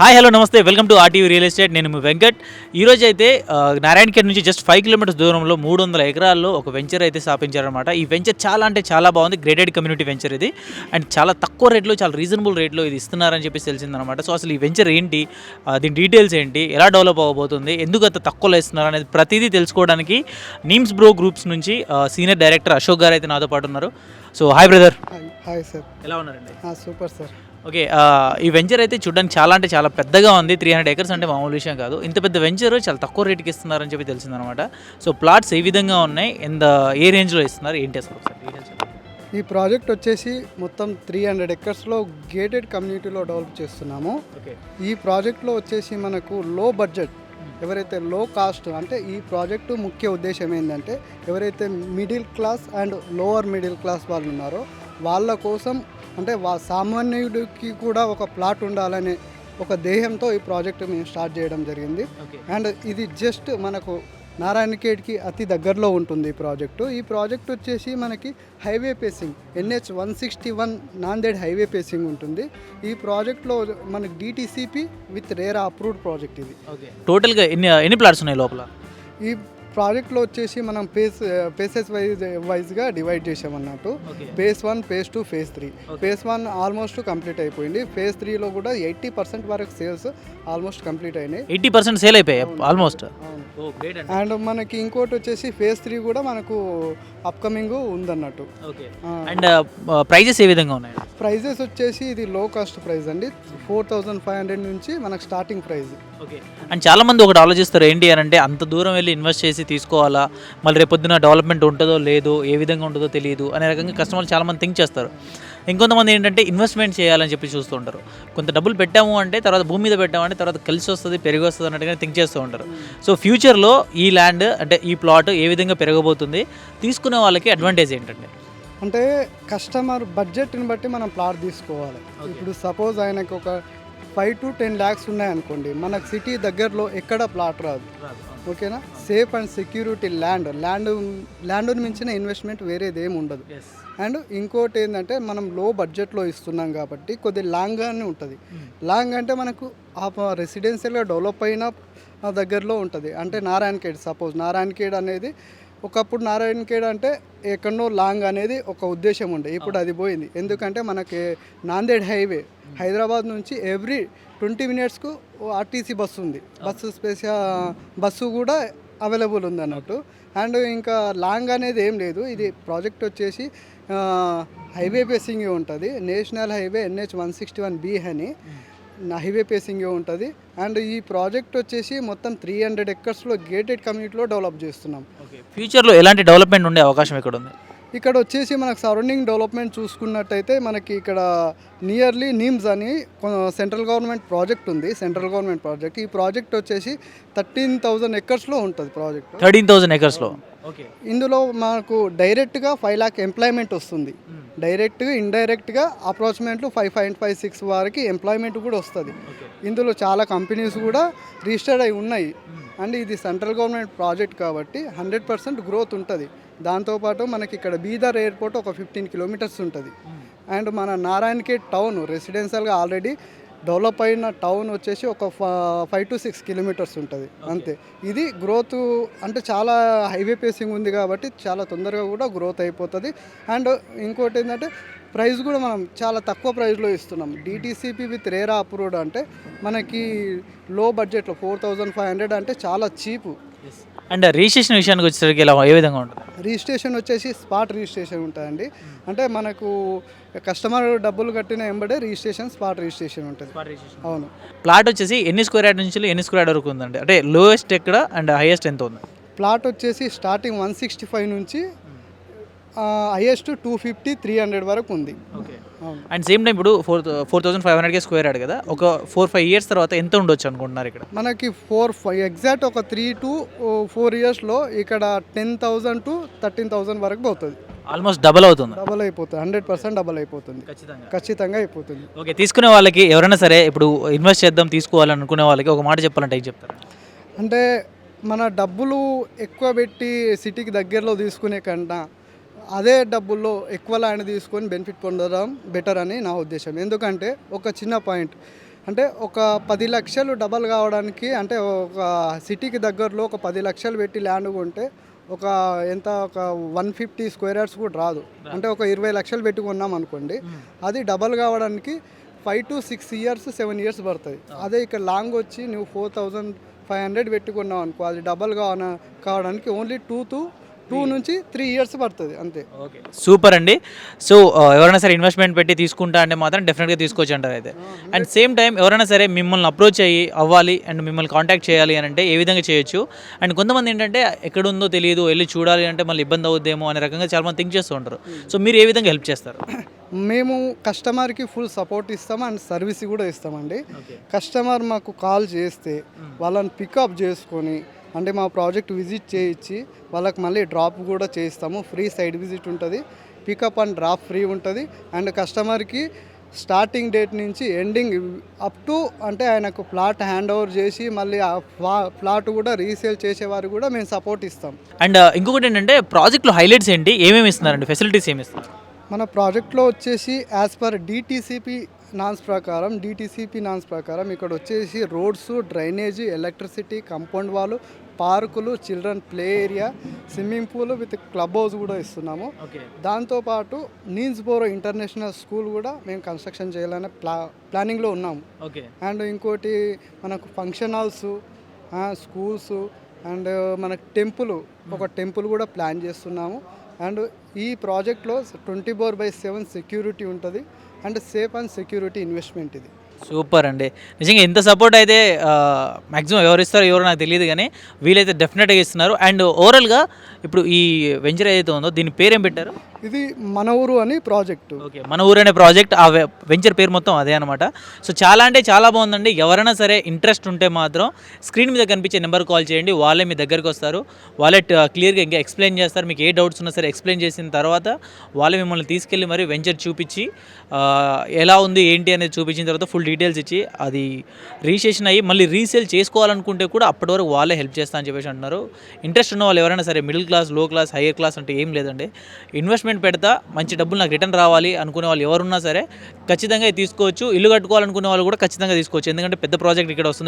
Hi hello నమస్తే. Welcome to RTV real estate. నేను మీ వెంకట్. ఈరోజు అయితే నారాయణఖేడ్ నుంచి జస్ట్ ఫైవ్ కిలోమీటర్స్ దూరంలో మూడు వందల ఎకరాల్లో ఒక వెంచర్ అయితే స్థాపించారనమాట ఈ వెంచర్ చాలా అంటే చాలా బాగుంది. గ్రేడెడ్ కమ్యూనిటీ వెంచర్ ఇది. అండ్ చాలా తక్కువ రేట్లో చాలా రీజనబుల్ రేట్లో ఇది ఇస్తున్నారని చెప్పేసి తెలిసిందనమాట సో అసలు ఈ వెంచర్ ఏంటి? దీని డీటెయిల్స్ ఏంటి? ఎలా డెవలప్ అవ్వబోతుంది ఎందుకు అంత తక్కువలో ఇస్తున్నారు అనేది ప్రతిదీ తెలుసుకోవడానికి నీమ్స్ బ్రో గ్రూప్స్ నుంచి సీనియర్ డైరెక్టర్ అశోక్ గారు అయితే నాతో పాటు ఉన్నారు. So hi brother hi sir ఎలా ఉన్నారండి? సూపర్ సార్ ఓకే ఈ వెంచర్ అయితే చూడడానికి చాలా అంటే చాలా పెద్దగా ఉంది. త్రీ హండ్రెడ్ ఎకర్స్ అంటే మామూలు విషయం కాదు. ఇంత పెద్ద వెంచర్ చాలా తక్కువ రేటుకి ఇస్తున్నారని చెప్పి తెలిసిందనమాట. సో ప్లాట్స్ ఏ విధంగా ఉన్నాయి? ఎంత ఏ రేంజ్లో ఇస్తున్నారు? ఏంటి అసలు ఒకసారి. ఈ ప్రాజెక్ట్ వచ్చేసి మొత్తం త్రీ హండ్రెడ్ ఎకర్స్లో గేటెడ్ కమ్యూనిటీలో డెవలప్ చేస్తున్నాము. ఓకే. ఈ ప్రాజెక్ట్లో వచ్చేసి మనకు లో బడ్జెట్ ఎవరైతే లో కాస్ట్ అంటే ఈ ప్రాజెక్టు ముఖ్య ఉద్దేశం ఏంటంటే ఎవరైతే middle class and lower middle class వాళ్ళు ఉన్నారో వాళ్ళ కోసం అంటే వా సామాన్యుడికి కూడా ఒక ప్లాట్ ఉండాలనే ఒక దేహంతో ఈ ప్రాజెక్ట్ మేము స్టార్ట్ చేయడం జరిగింది. అండ్ ఇది జస్ట్ మనకు నారాయణఖేడ్కి అతి దగ్గరలో ఉంటుంది ఈ ప్రాజెక్టు. ఈ ప్రాజెక్ట్ వచ్చేసి మనకి highway facing NH one sixty one Nanded highway facing ఉంటుంది. ఈ ప్రాజెక్ట్లో మనకి DTCP with RERA approved project ఇది. టోటల్గా ఎన్ని ఎన్ని ప్లాట్స్ ఉన్నాయి లోపల? ఈ ప్రాజెక్ట్లో వచ్చేసి మనం పేస్ పేసెస్ వైజ్ వైజ్గా divide చేసామన్నట్టు phase one phase two phase three phase one almost complete అయిపోయింది. ఫేస్ త్రీలో కూడా ఎయిటీ పర్సెంట్ వరకు సేల్స్ ఆల్మోస్ట్ కంప్లీట్ అయినాయి. ఎయిటీ పర్సెంట్ సేల్ అయిపోయాయి ఆల్మోస్ట్ అండి. మనకి ఇంకోటి వచ్చేసి ఫేజ్ త్రీ కూడా మనకు అప్కమింగ్ ఉందన్నట్టు. అండ్ ప్రైజెస్ ఏ విధంగా ఉన్నాయి? ప్రైజెస్ వచ్చేసి ఇది లో కాస్ట్ ప్రైస్ అండి. ఫోర్ థౌజండ్ ఫైవ్ హండ్రెడ్ నుంచి మనకు స్టార్టింగ్ ప్రైస్ ఓకే అండ్ చాలా మంది ఒకటి ఆలోచిస్తారు ఏంటి అని అంటే అంత దూరం వెళ్ళి ఇన్వెస్ట్ చేసి తీసుకోవాలా? మళ్ళీ రేపొద్దున డెవలప్మెంట్ ఉంటుందో లేదో ఏ విధంగా ఉంటుందో తెలియదు అనే రకంగా కస్టమర్లు చాలా మంది థింక్ చేస్తారు. ఇంకొంతమంది ఏంటంటే ఇన్వెస్ట్మెంట్ చేయాలని చెప్పి చూస్తూ ఉంటారు. కొంత డబ్బులు పెట్టాము అంటే తర్వాత భూమి మీద పెట్టామంటే తర్వాత కలిసి వస్తుంది పెరిగి వస్తుంది అన్నట్టుగా థింక్ చేస్తూ ఉంటారు. సో ఫ్యూచర్లో ఈ ల్యాండ్ అంటే ఈ ప్లాట్ ఏ విధంగా పెరగబోతుంది? తీసుకునే వాళ్ళకి అడ్వాంటేజ్ ఏంటంటే అంటే కస్టమర్ బడ్జెట్ని బట్టి మనం ప్లాట్ తీసుకోవాలి. ఇప్పుడు సపోజ్ ఆయనకు ఒక ఫైవ్ టు టెన్ ల్యాక్స్ ఉన్నాయనుకోండి మనకు సిటీ దగ్గరలో ఎక్కడ ప్లాట్ రాదు. ఓకేనా? Safe and security land land ల్యాండ్ని మించిన ఇన్వెస్ట్మెంట్ వేరేది ఏమి ఉండదు. అండ్ ఇంకోటి ఏంటంటే మనం లో బడ్జెట్లో ఇస్తున్నాం కాబట్టి కొద్ది లాంగ్గానే ఉంటుంది. లాంగ్ అంటే మనకు ఆ రెసిడెన్షియల్గా డెవలప్ అయిన దగ్గరలో ఉంటుంది. అంటే నారాయణఖేడ్ సపోజ్ నారాయణఖేడ్ అనేది ఒకప్పుడు నారాయణఖేడ్ అంటే ఎక్కడనో లాంగ్ అనేది ఒక ఉద్దేశం ఉండే. ఇప్పుడు అది పోయింది. ఎందుకంటే మనకి నాందేడ్ హైవే హైదరాబాద్ నుంచి ఎవ్రీ ట్వంటీ మినిట్స్కు ఆర్టీసీ బస్సు ఉంది. బస్సు స్పేషియా బస్సు కూడా అవైలబుల్ ఉంది అన్నట్టు. అండ్ ఇంకా లాంగ్ అనేది ఏం లేదు. ఇది ప్రాజెక్ట్ వచ్చేసి హైవే పేసింగ్ ఉంటుంది. National highway NH one sixty one B అని. హైవే పేసింగ్ ఉంటుంది. అండ్ ఈ ప్రాజెక్ట్ వచ్చేసి మొత్తం త్రీ హండ్రెడ్ ఎకర్స్లో గేటెడ్ కమ్యూనిటీలో డెవలప్ చేస్తున్నాం. ఫ్యూచర్లో ఎలాంటి డెవలప్మెంట్ ఉండే అవకాశం ఇక్కడ ఉంది? ఇక్కడ వచ్చేసి మనకు సరౌండింగ్ డెవలప్మెంట్ చూసుకున్నట్టయితే మనకి ఇక్కడ నియర్లీ నీమ్స్ అని సెంట్రల్ గవర్నమెంట్ ప్రాజెక్ట్ ఉంది. సెంట్రల్ గవర్నమెంట్ ప్రాజెక్ట్ ఈ ప్రాజెక్ట్ వచ్చేసి థర్టీన్ థౌజండ్ ఎకర్స్లో ఉంటుంది ప్రాజెక్ట్ థర్టీన్ థౌసండ్ ఎకర్స్లో ఇందులో మనకు డైరెక్ట్గా ఫైవ్ లాక్ ఎంప్లాయ్మెంట్ వస్తుంది. డైరెక్ట్గా ఇండైరెక్ట్గా అప్రాక్సిమేట్లు ఫైవ్ పాయింట్ ఫైవ్ సిక్స్ వరకు ఎంప్లాయ్మెంట్ కూడా వస్తుంది. ఇందులో చాలా కంపెనీస్ కూడా రిజిస్టర్డ్ అయి ఉన్నాయి. అండ్ ఇది సెంట్రల్ గవర్నమెంట్ ప్రాజెక్ట్ కాబట్టి హండ్రెడ్ పర్సెంట్ గ్రోత్ ఉంటుంది. దాంతోపాటు మనకి ఇక్కడ బీదర్ ఎయిర్పోర్ట్ ఒక ఫిఫ్టీన్ కిలోమీటర్స్ ఉంటుంది. అండ్ మన నారాయణఖేడ్ టౌన్ రెసిడెన్షియల్గా ఆల్రెడీ డెవలప్ అయిన టౌన్ వచ్చేసి ఒక ఫైవ్ టు సిక్స్ కిలోమీటర్స్ ఉంటుంది. అంతే. ఇది గ్రోత్ అంటే చాలా హైవే పేసింగ్ ఉంది కాబట్టి చాలా తొందరగా కూడా గ్రోత్ అయిపోతుంది. అండ్ ఇంకోటి ఏంటంటే ప్రైస్ కూడా మనం చాలా తక్కువ ప్రైస్లో ఇస్తున్నాం. డిటీసీపీ విత్ రేరా అప్రూవ్డ్ అంటే మనకి లో బడ్జెట్లో ఫోర్ థౌజండ్ ఫైవ్ హండ్రెడ్ అంటే చాలా చీపు. అండ్ రిజిస్ట్రేషన్ విషయానికి వచ్చేసరికి ఇలా ఏ విధంగా ఉంటుంది? రిజిస్ట్రేషన్ వచ్చేసి స్పాట్ రిజిస్ట్రేషన్ ఉంటుందండి. అంటే మనకు కస్టమర్ డబ్బులు కట్టిన ఎంబడే రిజిస్ట్రేషన్ స్పాట్ రిజిస్ట్రేషన్ ఉంటుంది. అవును. ప్లాట్ వచ్చేసి ఎన్ని స్క్వేర్ యార్డ్ నుంచి ఎన్ని స్క్వేర్ యార్డ్ వరకు ఉందండి? అంటే లోయెస్ట్ ఎక్కడ అండ్ హైయెస్ట్ ఎంత ఉంది? ప్లాట్ వచ్చేసి స్టార్టింగ్ వన్ సిక్స్టీ ఫైవ్ నుంచి highest two fifty three hundred వరకు ఉంది. అండ్ సేమ్ టైం ఇప్పుడు ఫోర్ ఫోర్ థౌసండ్ ఫైవ్ హండ్రెడ్కే స్క్వేర్ యార్డ్ కదా? ఒక ఫోర్ ఫైవ్ ఇయర్స్ తర్వాత ఎంత ఉండొచ్చు అనుకుంటున్నారు ఇక్కడ? మనకి ఫోర్ ఫైవ్ ఎగ్జాక్ట్ ఒక త్రీ టు ఫోర్ ఇయర్స్లో ఇక్కడ ten thousand to thirteen thousand వరకు పోతుంది. ఆల్మోస్ట్ డబల్ అవుతుంది. డబల్ అయిపోతుంది. హండ్రెడ్ పర్సెంట్ డబల్ అయిపోతుంది. ఖచ్చితంగా. ఖచ్చితంగా అయిపోతుంది. ఓకే తీసుకునే వాళ్ళకి ఎవరైనా సరే ఇప్పుడు ఇన్వెస్ట్ చేద్దాం తీసుకోవాలని అనుకునే వాళ్ళకి ఒక మాట చెప్పాలంటే ఏం చెప్తారు? అంటే మన డబ్బులు ఎక్కువ పెట్టి సిటీకి దగ్గరలో తీసుకునే కన్నా అదే డబ్బుల్లో ఎక్కువ ల్యాండ్ తీసుకొని బెనిఫిట్ పొందడం బెటర్ అని నా ఉద్దేశం. ఎందుకంటే ఒక చిన్న పాయింట్ అంటే ఒక పది లక్షలు డబల్ కావడానికి అంటే ఒక సిటీకి దగ్గరలో ఒక పది లక్షలు పెట్టి ల్యాండ్ కొంటే ఒక ఎంత ఒక వన్ ఫిఫ్టీ స్క్వేర్ యార్డ్స్ కూడా రాదు. అంటే ఒక ఇరవై లక్షలు పెట్టి కొన్నాం అనుకోండి అది డబల్ కావడానికి five to six years seven years పడుతుంది అదే ఇక్కడ లాంగ్ వచ్చి నువ్వు ఫోర్ థౌజండ్ ఫైవ్ హండ్రెడ్ పెట్టుకున్నావు అనుకో అది డబల్ కావడానికి ఓన్లీ టూ టు టూ నుంచి త్రీ ఇయర్స్ పడుతుంది అంతే. ఓకే. సూపర్ అండి. సో ఆ, ఎవరైనా సరే ఇన్వెస్ట్మెంట్ పెట్టి తీసుకుంటా అంటే మాత్రం డెఫినెట్గా తీసుకోవచ్చు అంటారు అయితే. అండ్ సేమ్ టైం ఎవరైనా సరే మిమ్మల్ని అప్రోచ్ అయ్యి అవ్వాలి అండ్ మిమ్మల్ని కాంటాక్ట్ చేయాలి అని అంటే ఏ విధంగా చేయొచ్చు. అండ్ కొంతమంది ఏంటంటే ఎక్కడ ఉందో తెలియదు వెళ్ళి చూడాలి అంటే మళ్ళీ ఇబ్బంది అవుద్దేమో అనే రకంగా చాలా మంది థింక్ చేస్తూ ఉంటారు. సో మీరు ఏ విధంగా హెల్ప్ చేస్తారు? మేము కస్టమర్కి ఫుల్ సపోర్ట్ ఇస్తాం అండ్ సర్వీస్ కూడా ఇస్తామండి. కస్టమర్ మాకు కాల్ చేస్తే వాళ్ళని పికప్ చేసుకొని అంటే మా ప్రాజెక్ట్ విజిట్ చేయించి వాళ్ళకి మళ్ళీ డ్రాప్ కూడా చేయిస్తాము. ఫ్రీ సైడ్ విజిట్ ఉంటుంది. పికప్ అండ్ డ్రాప్ ఫ్రీ ఉంటుంది. అండ్ కస్టమర్కి స్టార్టింగ్ డేట్ నుంచి ఎండింగ్ అప్ టు అంటే ఆయనకు ప్లాట్ హ్యాండ్ ఓవర్ చేసి మళ్ళీ ఆ ప్లాట్ కూడా రీసేల్ చేసేవారు కూడా మేము సపోర్ట్ ఇస్తాం. అండ్ ఇంకొకటి ఏంటంటే ప్రాజెక్ట్లో హైలైట్స్ ఏంటి? ఏమేమి ఇస్తున్నారండి? ఫెసిలిటీస్ ఏమి ఇస్తున్నారు? మన ప్రాజెక్ట్లో వచ్చేసి యాజ్ పర్ డిటీసీపీ నాన్స్ ప్రకారం డిటీసీపీ నాన్స్ ప్రకారం ఇక్కడ వచ్చేసి రోడ్స్ డ్రైనేజీ ఎలక్ట్రిసిటీ కంపౌండ్ వాళ్ళు పార్కులు children play area swimming pool with club house కూడా ఇస్తున్నాము. దాంతోపాటు నీన్స్బోరో ఇంటర్నేషనల్ స్కూల్ కూడా మేము కన్స్ట్రక్షన్ చేయాలనే ప్లా ప్లానింగ్లో ఉన్నాము ఓకే. అండ్ ఇంకోటి మనకు ఫంక్షన్ హాల్స్ స్కూల్స్ అండ్ మనకు టెంపుల్ ఒక టెంపుల్ కూడా ప్లాన్ చేస్తున్నాము. అండ్ ఈ ప్రాజెక్ట్లో twenty four by seven security ఉంటుంది. And safe and security investment ఇది. సూపర్ అండి. నిజంగా ఎంత సపోర్ట్ అయితే మ్యాక్సిమం ఎవరు ఇస్తారో ఎవరో నాకు తెలియదు కానీ వీలైతే డెఫినెట్గా ఇస్తున్నారు. అండ్ ఓవరాల్గా ఇప్పుడు ఈ వెంచర్ ఏదైతే ఉందో దీని పేరేం పెట్టారు? ఇది మన ఊరు అని ప్రాజెక్టు. ఓకే మన ఊరు అనే ప్రాజెక్ట్ ఆ వెంచర్ పేరు మొత్తం అదే అనమాట సో చాలా అంటే చాలా బాగుందండి. ఎవరైనా సరే ఇంట్రెస్ట్ ఉంటే మాత్రం స్క్రీన్ మీద కనిపించే నెంబర్ కాల్ చేయండి. వాళ్ళే మీ దగ్గరికి వస్తారు. వాళ్ళే క్లియర్గా ఇంకా ఎక్స్ప్లెయిన్ చేస్తారు. మీకు ఏ డౌట్స్ ఉన్నా సరే ఎక్స్ప్లెయిన్ చేసిన తర్వాత వాళ్ళే మిమ్మల్ని తీసుకెళ్ళి మరి వెంచర్ చూపించి ఎలా ఉంది ఏంటి అనేది చూపించిన తర్వాత ఫుల్ డీటెయిల్స్ ఇచ్చి అది రీసెషన్ అయ్యి మళ్ళీ రీసేల్ చేసుకోవాలనుకుంటే కూడా అప్పటి వరకు వాళ్ళే హెల్ప్ చేస్తా అని చెప్పేసి అంటున్నారు. ఇంట్రెస్ట్ ఉన్న వాళ్ళు ఎవరైనా సరే మిడిల్ క్లాస్లో క్లాస్ హైయర్ క్లాస్ అంటే ఏం లేదండి. ఇన్వెస్ట్మెంట్ పెడతా మంచి డబ్బులు నాకు రిటర్న్ రావాలి అనుకునే వాళ్ళు ఎవరున్నా సరే ఖచ్చితంగా తీసుకోవచ్చు. ఇల్లు కట్టుకోవాలనుకునే వాళ్ళు కూడా ఖచ్చితంగా తీసుకోవచ్చు. ఎందుకంటే పెద్ద ప్రాజెక్ట్ ఇక్కడ వస్తుంది.